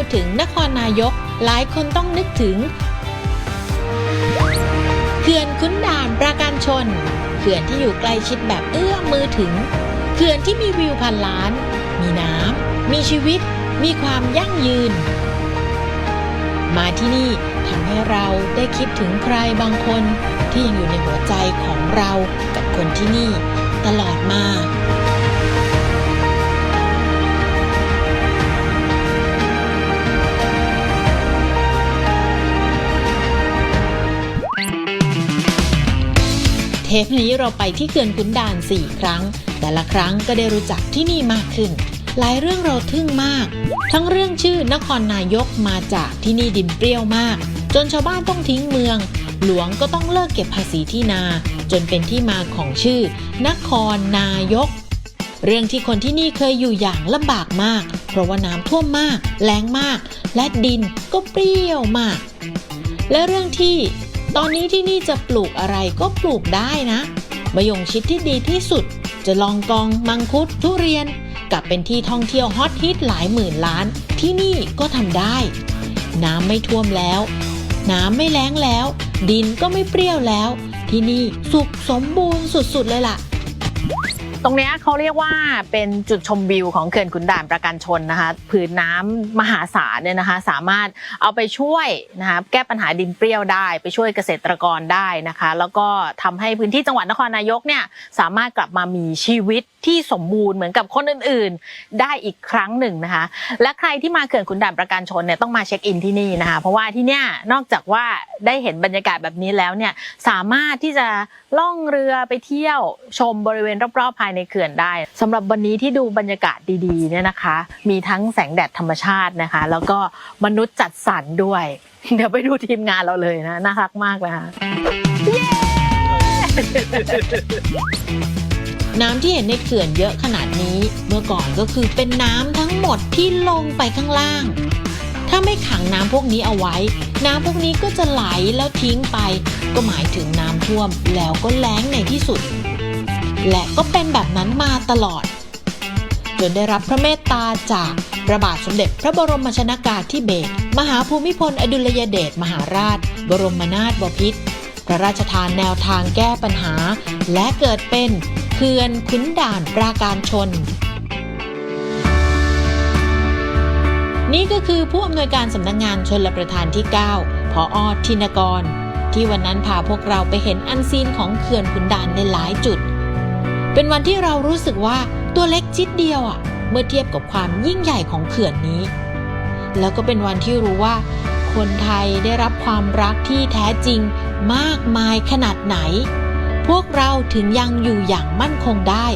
ูดถึงนครนายก หลายคนต้องนึกถึงเขื่อนขุนด่านปราการชนเขื่อนที่อยู่ใกล้ชิดแบบเอื้อมมือถึงเขื่อนที่มีวิวพันล้าน มีน้ำ มีชีวิต มีความยั่งยืน มาที่นี่ทำให้เราได้คิดถึงใครบางคนที่ยังอยู่ในหัวใจของเรากับคนที่นี่ตลอดมา เทปนี้เราไปที่เขื่อนขุนด่าน 4 ครั้ง แต่ละครั้งก็ได้รู้จักที่นี่มากขึ้น หลายเรื่องเราทึ่งมาก ทั้งเรื่องชื่อนครนายกมาจากที่นี่ดินเปรี้ยวมาก จนชาวบ้านต้องทิ้งเมือง หลวงก็ต้องเลิกเก็บภาษีที่นา จนเป็นที่มาของชื่อ นครนายก เรื่องที่คนที่นี่เคยอยู่อย่างลำบากมาก เพราะว่าน้ำท่วมมาก แล้งมาก และดินก็เปรี้ยวมาก และเรื่องที่ ตอนนี้ที่นี่จะปลูกอะไรก็ปลูกได้นะมะยงชิดที่ดีที่สุด จะลองกองมังคุดทุเรียนกลับเป็นที่ท่องเที่ยวฮอตฮิตหลายหมื่นล้าน ที่นี่ก็ทำได้ น้ำไม่ท่วมแล้ว น้ำไม่แล้งแล้ว ดินก็ไม่เปรี้ยวแล้ว ที่นี่สุขสมบูรณ์สุดๆเลยล่ะ ตรงนี้เขาเรียกว่าเป็นจุดชมวิวของเขื่อนขุนด่านประการชนนะคะผืนน้ำมหาศาลเนี่ยนะคะ สามารถเอาไปช่วยนะคะแก้ปัญหาดินเปรี้ยวได้ ไปช่วยเกษตรกรได้นะคะ แล้วก็ทำให้พื้นที่จังหวัดนครนายกเนี่ยสามารถกลับมามีชีวิตที่สมบูรณ์เหมือนกับคนอื่นๆ ได้อีกครั้งหนึ่งนะคะ และใครที่มาเขื่อนขุนด่านประการชนเนี่ยต้องมาเช็คอินที่นี่นะคะ เพราะว่าที่เนี่ยนอกจากว่าได้เห็นบรรยากาศแบบนี้แล้วเนี่ยสามารถที่จะล่องเรือไปเที่ยวชมบริเวณรอบๆภายในเขื่อนได้สำหรับวันนี้ที่ดูบรรยากาศดีๆเนี่ยนะคะ มีทั้งแสงแดดธรรมชาตินะคะ แล้วก็มนุษย์จัดสรรด้วย เดี๋ยวไปดูทีมงานเราเลยนะน่ารักมากเลยค่ะน้ำที่เห็นในเขื่อนเยอะขนาดนี้ เมื่อก่อนก็คือเป็นน้ำทั้งหมดที่ลงไปข้างล่าง ถ้าไม่ขังน้ำพวกนี้เอาไว้ น้ำพวกนี้ก็จะไหลแล้วทิ้งไป ก็หมายถึงน้ำท่วมแล้วก็แล้งในที่สุด และก็เป็นแบบนั้นมาตลอด จนได้รับพระเมตตาจากพระบาทสมเด็จพระบรมชนากาธิเบศรมหาภูมิพลอดุลยเดชมหาราช บรมนาถบพิตรพระราชทานแนวทางแก้ปัญหา และเกิดเป็นเขื่อนขุนด่านปราการชนนี่ก็คือผู้อำนวยการสำนักงงานชนรับประทานที่ 9 พออทินกร ที่วันนั้นพาพวกเราไปเห็นอันซีนของเขื่อนขุนด่านในหลายจุด เป็นวันที่เรารู้สึกว่าตัวเล็กจิดเดียวอะ่ะ เมื่อเทียบกับความยิ่งใหญ่ของเขื่อนนี้ แล้วก็เป็นวันที่รู้ว่า คนไทยได้รับความรักที่แท้จริงมากมายขนาดไหน พวกเราถึงยังอยู่อย่างมั่นคงได้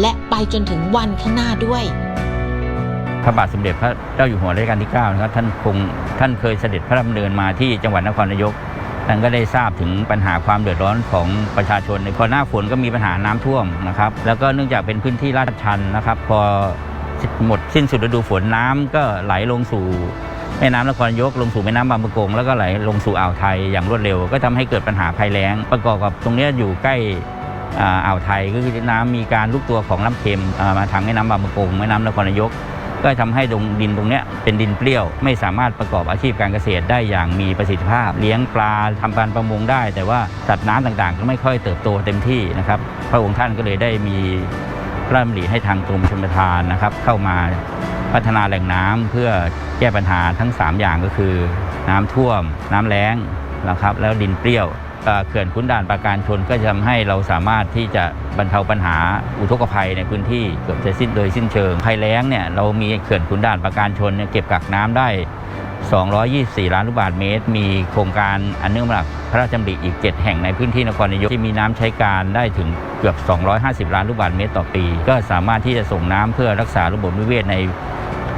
และไปจนถึงวันข้างหน้าด้วยพระบาทสมเด็จพระเจ้าอยู่หัวรัชกาลที่9นะครับท่านคงท่านเคยเสด็จพระดำเนินมาที่จังหวัดนครนายก ท่านก็ได้ทราบถึงปัญหาความเดือดร้อนของประชาชนในพอหน้าฝนก็มีปัญหาน้ำท่วมนะครับ แล้วก็เนื่องจากเป็นพื้นที่ลาดชันนะครับ พอหมดสิ้นสุดฤดูฝนน้ำก็ไหลลงสู่แม่น้ำนครนายกลงสู่แม่น้ำบางประกง แล้วก็ไหลลงสู่อ่าวไทยอย่างรวดเร็ว ก็ทำให้เกิดปัญหาภัยแล้ง ประกอบกับตรงนี้อยู่ใกล้อ่าวไทยก็คือน้ำมีการลุกตัวของน้ำเค็มมาทางแม่น้ำบางประกงแม่น้ำนครนายก ก็ทำให้ตรงดินตรงนี้เป็นดินเปรี้ยวไม่สามารถประกอบอาชีพการเกษตรได้อย่างมีประสิทธิภาพ เลี้ยงปลาทำการประมงได้ แต่ว่าสัตว์น้ำต่างๆ ก็ไม่ค่อยเติบโตเต็มที่นะครับ พระองค์ท่านก็เลยได้มีพระดำริให้ทางกรมชลประทานนะครับ เข้ามาพัฒนาแหล่งน้ำเพื่อแก้ปัญหาทั้ง 3 อย่างก็คือ น้ำท่วม น้ำแล้งนะครับแล้วดินเปรี้ยว เขื่อนขุนด่านปราการชนก็จะทำให้เราสามารถที่จะบรรเทาปัญหาอุทกภัยในพื้นที่เกือบจะสิ้นโดยสิ้นเชิงภัยแล้งเนี่ยเรามีเขื่อนขุนด่านปราการชนเนี่ยเก็บกักน้ำได้ 224 ล้านลูกบาศก์เมตร มีโครงการอันเนื่องมาจากพระราชดำริอีก 7 แห่งในพื้นที่นครนายกที่มีน้ำใช้การได้ถึงเกือบ 250 ล้านลูกบาศก์เมตรต่อปี ก็สามารถที่จะส่งน้ำเพื่อรักษาระบบนิเวศใน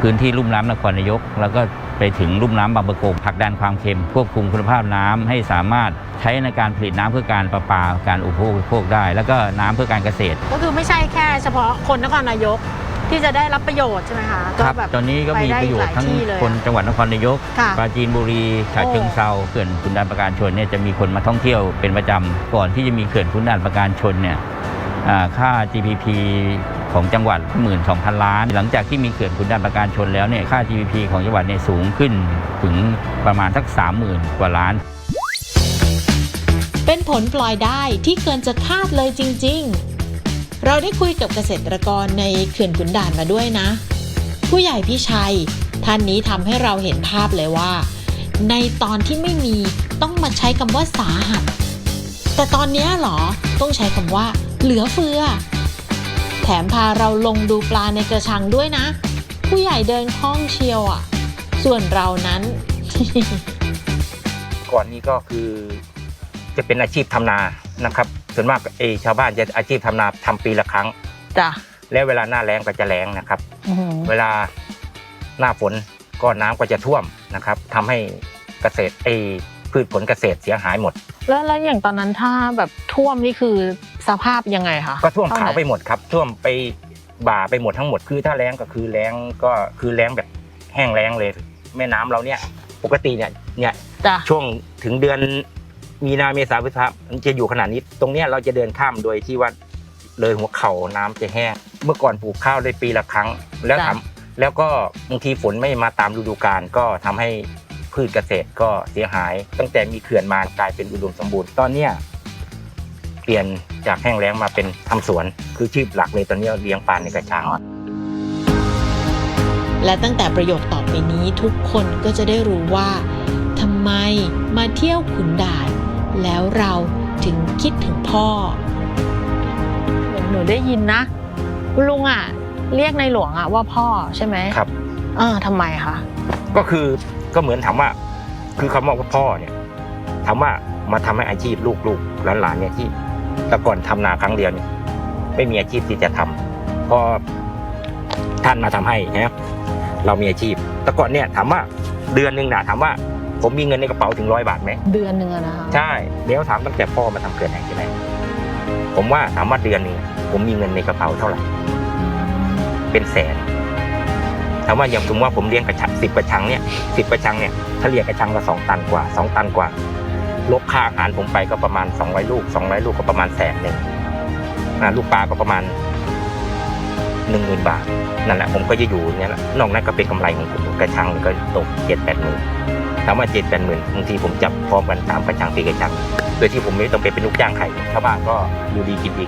พื้นที่ลุ่มน้ำนครนายก แล้วก็ ไปถึงลุ่มน้ำบางประกงผลักดันความเค็มควบคุมคุณภาพน้ำให้สามารถใช้ในการผลิตน้ำเพื่อการประปาการอุปโภคได้ แล้วก็น้ำเพื่อการเกษตร ก็คือไม่ใช่แค่เฉพาะคนนครนายกที่จะได้รับประโยชน์ใช่ไหมคะก็แบบตอนนี้ก็มีประโยชน์ทั้งไปได้หลายที่เลยอะคนจังหวัดนครนายกค่ะปราจีนบุรีฉะเชิงเซาเขื่อนขุนด่านประการชนเนี่ยจะมีคนมาท่องเที่ยวเป็นประจำก่อนที่จะมีเขื่อนขุนด่านประการชนเนี่ยอ่าค่า GPP ของจังหวัดหมื่นสองพันล้าน หลังจากที่มีเขื่อนขุนด่านประการชนแล้วเนี่ยค่า GDP ของจังหวัดเนี่ยสูงขึ้นถึงประมาณสัก 30,000 กว่าล้าน เป็นผลปล่อยได้ที่เกินจะคาดเลยจริง ๆ เราได้คุยกับเกษตรกรในเขื่อนขุนด่านมาด้วยนะ ผู้ใหญ่พี่ชัย ท่านนี้ทำให้เราเห็นภาพเลยว่า ในตอนที่ไม่มีต้องมาใช้คำว่าสาหัส แต่ตอนนี้หรอต้องใช้คำว่าเหลือเฟือ แถมพาเราลงดูปลาในกระชังด้วยนะ ผู้ใหญ่เดินคล่องเชียวอะ่ะ ส่วนเรานั้น ก่อนนี้ก็คือจะเป็นอาชีพทำนานะครับ ส่วนมากเออชาวบ้านจะอาชีพทำนาทำปีละครั้งจ้ะแล้วเวลาหน้าแล้งก็จะแล้งนะครับอือหือเวลาหน้าฝนก็น้ำก็จะท่วมนะครับทำให้เกษตรเออพืชผลเกษตรเสียหายหมด แล้วแล้วอย่างตอนนั้นถ้าแบบท่วมนี่คือ สภาพยังไงคะก็ท่วมเท่ขาวหนไปหมดครับ ท่วมไปบ่าไปหมดทั้งหมดคือถ้าแล้งก็คือแล้งก็คือแล้งแบบแห้งแล้งเลย แม่น้ำเราเนี่ย ปกติเนี่ยเนี่ยจ้ะช่วงถึงเดือนมีนาเมษาพฤษภามันจะอยู่ขนาดนี้ ตรงเนี้ยเราจะเดินข้ามโดยที่ว่าเลยหัวเข่าน้ำจะแห้ง เมื่อก่อนปลูกข้าวได้ปีละครั้ง แล้วทำแล้วก็บางทีฝนไม่มาตามฤดูกาลก็ทำให้พืชเกษตรก็เสียหาย ตั้งแต่มีเขื่อนมากลายเป็นอุดมสมบูรณ์ตอนเนี้ย เปลี่ยนจากแห้งแล้งมาเป็นทำสวน คือชีพหลักเลยตอนเนี้ยเลี้ยงปลาในกระชังและตั้งแต่ประโยคต่อไปนี้ทุกคนก็จะได้รู้ว่าทำไมมาเที่ยวขุนด่าน แล้วเราถึงคิดถึงพ่อเหมือนหนูได้ยินนะคุณลุงอะ เรียกในหลวงอะว่าพ่อใช่ไหมครับ เออทำไมคะก็คือก็เหมือนถามว่า คือคำว่าพ่อเนี่ยถามว่ามาทำให้อาชีพลูกๆหลานๆเนี่ยที่ แต่ก่อนทำนาครั้งเดียวเนี่ยไม่มีอาชีพที่จะทำพอท่านมาทำให้นะเรามีอาชีพ แต่ก่อนเนี่ยถามว่าเดือนหนึ่งนะถามว่า ผมมีเงินในกระเป๋าถึงร้อยบาทไหมเดือนหนึ่งอะนะคะใช่เดี๋ยวถามตั้งแต่พ่อมาทำเกิดแห่งใช่ไหมผมว่าถามว่าเดือนหนึงผมมีเงินในกระเป๋าเท่าไหร่อืมเป็นแสนถามว่าอย่างสมมติว่าผมเลี้ยงกระชังสิบกระชังเนี่ยสิบกระชังเนี่ยถ้าเลี้ยงกระชังละสองตันกว่าสองตันกว่า ลบค่าอาหารผมไปก็ประมาณสองร้อยลูกสองร้อยลูกก็ประมาณแสนหนึ่งอ่าลูกปลาก็ประมาณหนึ่งหมื่นบาท นั่นแหละผมก็จะอยู่อย่างนี้ยแหละนอกนั้นก็เป็นกำไรของผมกระชังก็ตกเจ็ดแปดหมื่นถามว่าเจ็ดแปดหมื่นบางทีผมจับพร้อมกันตามกระชังตีกระชัง โดยที่ผมไม่ต้องไปเป็นลูกจ้างใครชาวบ้านก็อยู่ดีกินดี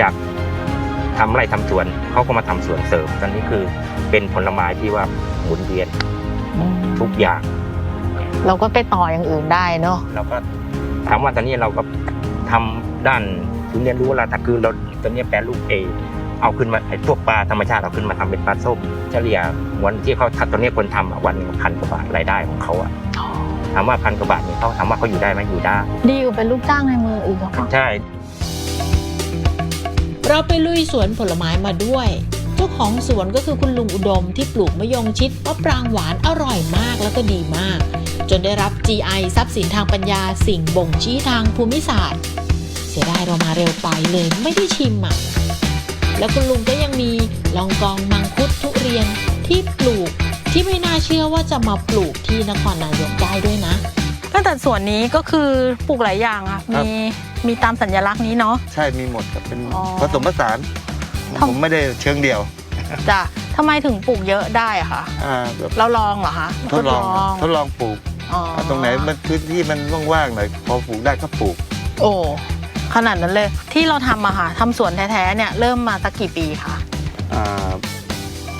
จากทำไร่ทำสวนเขาก็มาทำสวนเสริมตอนนี้คือเป็นผลไม้ที่ว่าหมุนเวียนทุกอย่าง เราก็ไปต่ออย่างอื่นได้เนาะเราก็ถามว่าตอนนี้เราก็ทำด้านศูนย์เรียนรู้แล้วแต่คือเราตอนนี้แปรรูปเองเอาขึ้นมาไอ้พวกปลาธรรมชาติเอาขึ้นมาทำเป็นปลาส้มเฉลี่ยวันที่เขาทัดตอนนี้คนทำอะวันหนึ่งพันกว่าบาทรายได้ของเขาอะถามว่าพันกว่าบาทนี่เขาถามว่าเขาอยู่ได้ไหมอยู่ได้ดีกว่าเป็นลูกจ้างในเมืองอีกเหรอคะใช่ เราไปลุยสวนผลไม้มาด้วย เจ้าของสวนก็คือคุณลุงอุดมที่ปลูกมะยงชิดมะปรางหวานอร่อยมากแล้วก็ดีมาก จนได้รับ GI ทรัพย์สินทางปัญญาสิ่งบ่งชี้ทางภูมิศาสตร์ เสียดายเรามาเร็วไปเลยไม่ได้ชิมอะ แล้วคุณลุงก็ยังมีลองกองมังคุดทุเรียนที่ปลูกที่ไม่น่าเชื่อว่าจะมาปลูกที่นครนายกได้ด้วยนะตั้งแต่ส่วนนี้ก็คือปลูกหลายอย่างอะครับ มีมีตามสัญลักษณ์นี้เนาะ ใช่มีหมดครับเป็นอ๋อผสมผสานทำ ผมไม่ได้เชิงเดียวจ้ะทำไมถึงปลูกเยอะได้อะคะอ่าแบบเราลองเหรอคะทดลองทดลองปลูก อ๋ออ่าตรงไหนมันพื้นที่มันว่างๆหน่อยพอปลูกได้ก็ปลูก โอ้ขนาดนั้นเลยที่เราทำอะค่ะทำสวนแท้ๆเนี่ยเริ่มมาสักกี่ปีคะอ่า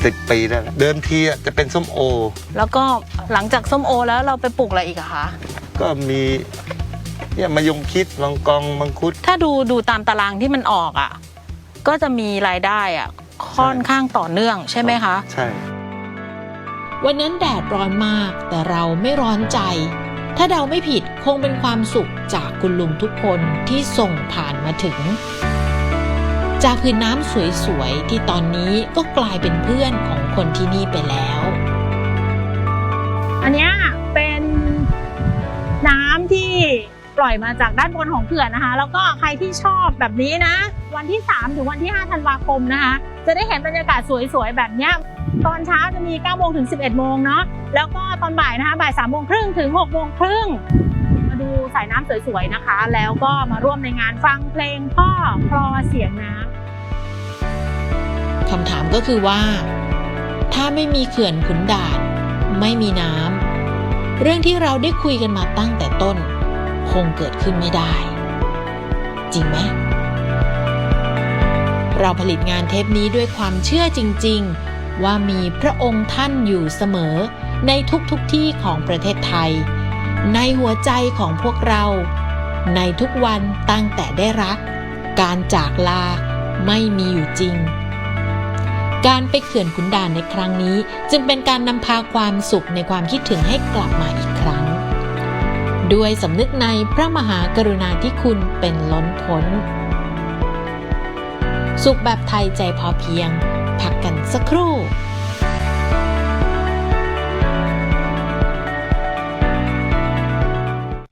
สิบปีแล้วนะเดิมทีอะจะเป็นส้มโอ แล้วก็หลังจากส้มโอแล้วเราไปปลูกอะไรอีกอะคะก็มีเนี่ยมายงคิดลองกองมังคุด ถ้าดูดูตามตารางที่มันออกอะก็จะมีรายได้อะค่อนข้างต่อเนื่องใช่ไหมคะ ใช่ วันนั้นแดดร้อนมากแต่เราไม่ร้อนใจ ถ้าเดาไม่ผิดคงเป็นความสุขจากคุณลุงทุกคนที่ส่งผ่านมาถึง จากพื้นน้ำสวยๆ ที่ตอนนี้ก็กลายเป็นเพื่อนของคนที่นี่ไปแล้ว อันนี้เป็นน้ำที่ปล่อยมาจากด้านบนของเขื่อนนะคะ แล้วก็ใครที่ชอบแบบนี้นะ วันที่ 3 ถึงวันที่ 5 ธันวาคมนะคะ จะได้เห็นบรรยากาศสวยๆ แบบนี้ตอนเช้าจะมี9โมงถึง 11 โมงเนาะแล้วก็ตอนบ่ายนะคะบ่าย3โมงครึ่งถึง6โมงครึ่งมาดูสายน้ำสวยๆนะคะ แล้วก็มาร่วมในงานฟังเพลงพ่อคลอเสียงน้ำคำถามก็คือว่า ถ้าไม่มีเขื่อนขุนด่าน ไม่มีน้ำเรื่องที่เราได้คุยกันมาตั้งแต่ต้น คงเกิดขึ้นไม่ได้ จริงไหม เราผลิตงานเทปนี้ด้วยความเชื่อจริง ๆ ว่ามีพระองค์ท่านอยู่เสมอ ในทุกๆทที่ของประเทศไทย ในหัวใจของพวกเรา ในทุกวันตั้งแต่ได้รัก การจากลาไม่มีอยู่จริง การไปเขื่อนขุนด่านในครั้งนี้ จึงเป็นการนำพาความสุขในความคิดถึงให้กลับมาอีกครั้ง ด้วยสำนึกในพระมหากรุณาธิคุณเป็นล้นพ้น สุขแบบไทยใจพอเพียง พักกันสักครู่